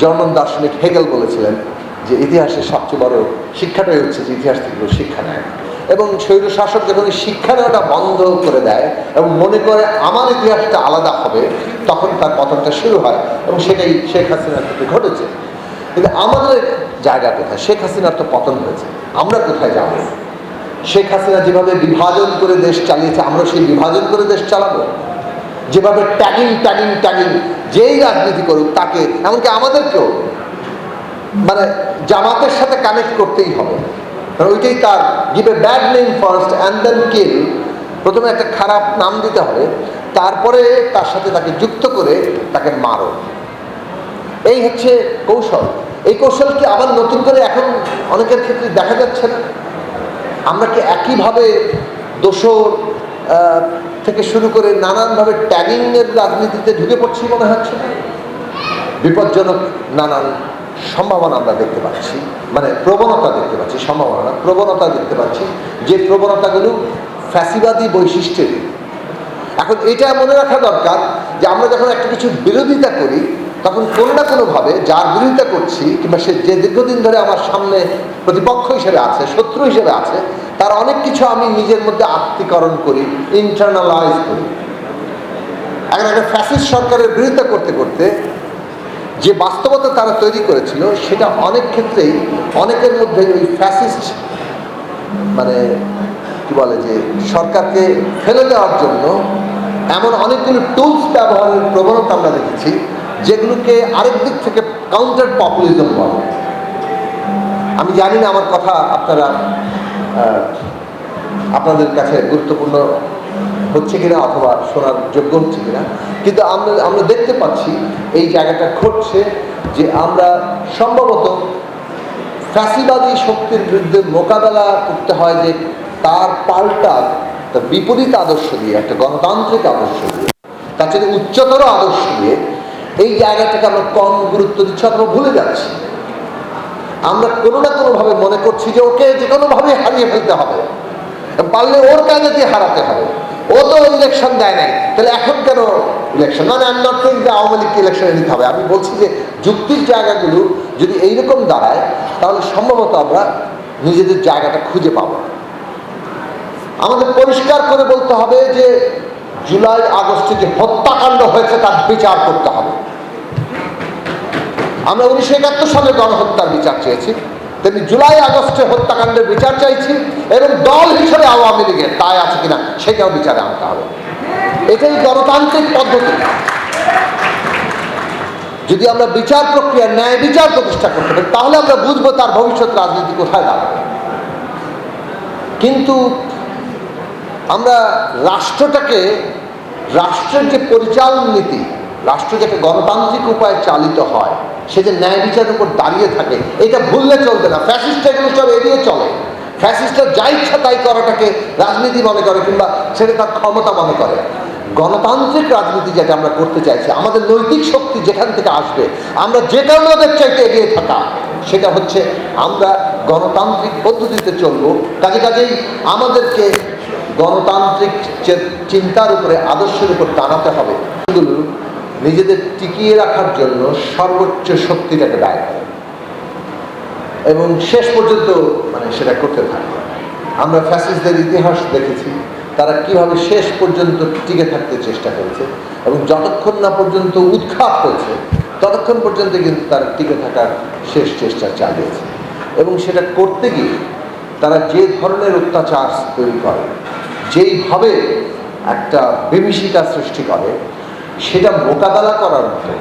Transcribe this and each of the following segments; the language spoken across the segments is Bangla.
জার্মান দার্শনিক হেগেল বলেছিলেন যে ইতিহাসের সবচেয়ে বড় শিক্ষাটাই হচ্ছে যে ইতিহাস থেকে শিক্ষা নেয় এবং স্বৈর শাসক যখন শিক্ষা নেওয়াটা বন্ধ করে দেয় এবং মনে করে আমার ইতিহাসটা আলাদা হবে, তখন তার পতনটা শুরু হয় এবং সেটাই শেখ হাসিনার ক্ষেত্রে ঘটেছে। কিন্তু আমাদের জায়গা কোথায়? শেখ হাসিনার তো পতন হয়েছে। আমরা কোথায় যাব? শেখ হাসিনা যেভাবে বিভাজন করে দেশ চালিয়েছে, আমরা সেই বিভাজন করে দেশ চালাবো? যেভাবে ট্যাগিং ট্যাগিং ট্যাগিং যেই রাজনীতি করুক তাকে, এমনকি আমাদেরকেও। মানে জামাতের সাথে কানেক্ট করতেই হবে। ওইটাই তার give a bad name first and then kill প্রথমে একটা খারাপ নাম দিতে হবে, তারপরে তার সাথে তাকে যুক্ত করে তাকে মারো। এই হচ্ছে কৌশল। এই কৌশল কি আবার নতুন করে এখন অনেকের ক্ষেত্রে দেখা যাচ্ছে না? আমরা কি একইভাবে দোষর থেকে শুরু করে নানানভাবে ট্যাগিংয়ের রাজনীতিতে ঢুকে পড়ছি মনে হচ্ছে। বিপজ্জনক নানান সম্ভাবনা আমরা দেখতে পাচ্ছি মানে প্রবণতা দেখতে পাচ্ছি, সম্ভাবনা প্রবণতা দেখতে পাচ্ছি। যে প্রবণতাগুলো ফ্যাসিবাদী বৈশিষ্ট্যের। এখন এটা মনে রাখা দরকার যে আমরা যখন একটা কিছু বিরোধিতা করি, তখন কোনো না কোনোভাবে যার বিরোধিতা করছি কিংবা সে যে দীর্ঘদিন ধরে আমার সামনে প্রতিপক্ষ হিসেবে আছে, শত্রু হিসেবে আছে তার অনেক কিছু আমি নিজের মধ্যে আত্মীকরণ করি ইন্টারনালাইজ করি। এখন একটা ফ্যাসিস্ট সরকারের বিরোধিতা করতে করতে যে বাস্তবতা তারা তৈরি করেছিল, সেটা অনেক ক্ষেত্রেই অনেকের মধ্যে ওই ফ্যাসিস্ট মানে কি বলে যে সরকারকে ফেলে দেওয়ার জন্য এমন অনেকগুলো টুলস ব্যবহারের প্রবণতা আমরা দেখেছি, যেগুলোকে আরেক দিক থেকে কাউন্টার পপুলিজম বলে। আমি জানি না আমার কথা আপনারা আপনাদের কাছে গুরুত্বপূর্ণ হচ্ছে কিনা অথবা শোনার যোগ্য হচ্ছে কিনা? কিন্তু আমরা আমরা দেখতে পাচ্ছি এই জায়গাটা ঘটছে যে আমরা সম্ভবত ফ্যাসিবাদী শক্তির বিরুদ্ধে মোকাবেলা করতে হয় যে তার পাল্টা তার বিপরীত আদর্শ দিয়ে, একটা গণতান্ত্রিক আদর্শ দিয়ে, তার চেয়ে উচ্চতর আদর্শ দিয়ে এই জায়গাটাকে আমরা কম গুরুত্ব দিচ্ছি অথবা ভুলে যাচ্ছি। আমরা কোনো না কোনোভাবে মনে করছি যে ওকে যে কোনোভাবে হারিয়ে ফেলতে হবে। পারলে ওর কাজে দিয়ে হারাতে হবে। ও তো ইলেকশন দেয় নাই। তাহলে এখন কেন ইলেকশন মানে আমি নট যে আওয়ামী লীগকে ইলেকশনে নিতে হবে। আমি বলছি যে যুক্তির জায়গাগুলো যদি এইরকম দাঁড়ায়, তাহলে সম্ভবত আমরা নিজেদের জায়গাটা খুঁজে পাবো। আমাদের পরিষ্কার করে বলতে হবে যে জুলাই আগস্টে যে হত্যাকাণ্ড হয়েছে, তার বিচার করতে হবে। আমরা উনিশশো একাত্তর সালে গণহত্যার বিচার চেয়েছি। তেমনি জুলাই, আগস্টে হত্যাকাণ্ডের বিচার চাইছি এবং দল হিসেবে আওয়ামী লীগের তাই আছে কিনা সেটাও বিচারে আনতে হবে। এটাই গণতান্ত্রিক পদ্ধতি। যদি আমরা বিচার প্রক্রিয়া, ন্যায় বিচার প্রতিষ্ঠা করতে পারি, তাহলে আমরা বুঝব তার ভবিষ্যৎ রাজনীতি কোথায় দাঁড়াবে। কিন্তু আমরা রাষ্ট্রটাকে, রাষ্ট্রের যে পরিচালন নীতি, রাষ্ট্র যাতে গণতান্ত্রিক উপায়ে চালিত হয় সে যে ন্যায় বিচারের উপর দাঁড়িয়ে থাকে, এটা ভুললে চলবে না। ফ্যাসিস্ট এগুলো সব এড়িয়ে চলে। ফ্যাসিস্টরা যা ইচ্ছা তাই করাটাকে রাজনীতি মনে করে কিংবা সেটা তার ক্ষমতা মনে করে। গণতান্ত্রিক রাজনীতি যেটা আমরা করতে চাইছি, আমাদের নৈতিক শক্তি যেখান থেকে আসবে, আমরা যে কারণে চাইতে এগিয়ে থাকা, সেটা হচ্ছে আমরা গণতান্ত্রিক পদ্ধতিতে চলবো। কাজে কাজেই আমাদেরকে গণতান্ত্রিক চিন্তার উপরে, আদর্শের উপর টানাতে হবে। নিজেদের টিকিয়ে রাখার জন্য সর্বোচ্চ শক্তিটাকে ব্যয় করে। এবং শেষ পর্যন্ত মানে সেটা করতে থাকে। আমরা ফ্যাসিস্টদের ইতিহাস দেখেছি, তারা কীভাবে শেষ পর্যন্ত টিকে থাকতে চেষ্টা করেছে এবং যতক্ষণ না পর্যন্ত উৎখাত হয়েছে, ততক্ষণ পর্যন্ত কিন্তু তারা টিকে থাকার শেষ চেষ্টা চালিয়েছে। এবং সেটা করতে গিয়ে তারা যে ধরনের অত্যাচার তৈরি করে, যেইভাবে একটা বিভীষিকা সৃষ্টি করে সেটা মোকাবেলা করার মতো।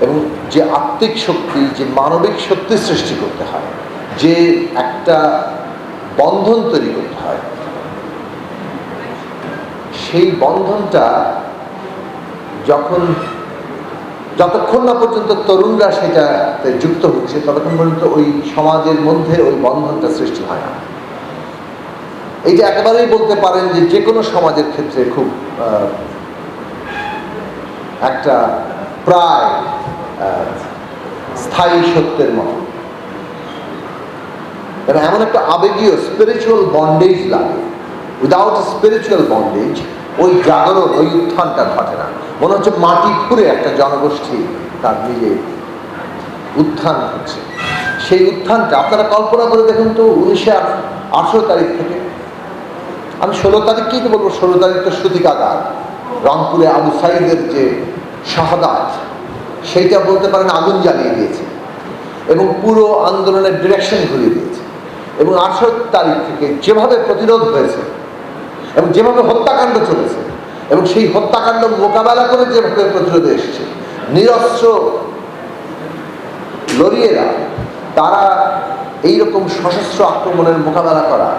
এবং যে আত্মিক শক্তি, যে মানবিক শক্তি সৃষ্টি করতে হয়, যে একটা বন্ধন তৈরি করতে হয়, সেই বন্ধনটা যখন, যতক্ষণ না পর্যন্ত তরুণরা সেটাতে যুক্ত হচ্ছে, ততক্ষণ পর্যন্ত ওই সমাজের মধ্যে ওই বন্ধনটা সৃষ্টি হয় না। এইটা একেবারেই বলতে পারেন যে যে কোনো সমাজের ক্ষেত্রে খুব একটা প্রায় স্থায়ী সত্যের মতো। এবং এমন একটা আবেগীয় স্পিরিচুয়াল বন্ডেজ লাগে। উইদাউট স্পিরিচুয়াল বন্ডেজ ওই জাগরণ, ওই উত্থানটা ঘটে না। মনে হচ্ছে মাটি খুঁড়ে একটা জনগোষ্ঠী তার নিজের উত্থান হচ্ছে। সেই উত্থানটা, আপনারা কল্পনা করে দেখুন তো উনিশে আঠেরো তারিখ থেকে। আমি ষোলো তারিখকেই তো বলব, ষোলো তারিখ তো সুতিকাগার। রংপুরে আবু সাইদের যে শাহাদাত সেইটা বলতে পারেন আগুন জ্বালিয়ে দিয়েছে এবং পুরো আন্দোলনের ডিরেকশন ঘুরিয়ে দিয়েছে এবং আঠেরো তারিখ থেকে যেভাবে প্রতিরোধ হয়েছে এবং যেভাবে হত্যাকাণ্ড চলেছে এবং সেই হত্যাকাণ্ড মোকাবেলা করে যেভাবে প্রতিরোধে এসেছে, নিরস্ত্র লড়িয়েরা, তারা এইরকম সশস্ত্র আক্রমণের মোকাবেলা করা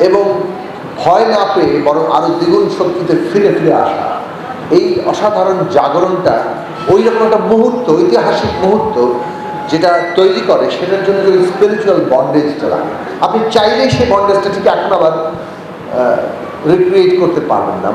এবং ভয় না পেয়ে বরং আরও দ্বিগুণ শক্তিতে ফিরে ফিরে আসা। এই অসাধারণ জাগরণটা ওই রকম একটা মুহূর্ত, ঐতিহাসিক মুহূর্ত যেটা তৈরি করে, সেটার জন্য যদি স্পিরিচুয়াল বন্ডেজটা লাগে। আপনি চাইলেই সেই বন্ডেজটা ঠিক এখন আবার রিক্রিয়েট করতে পারবেন না।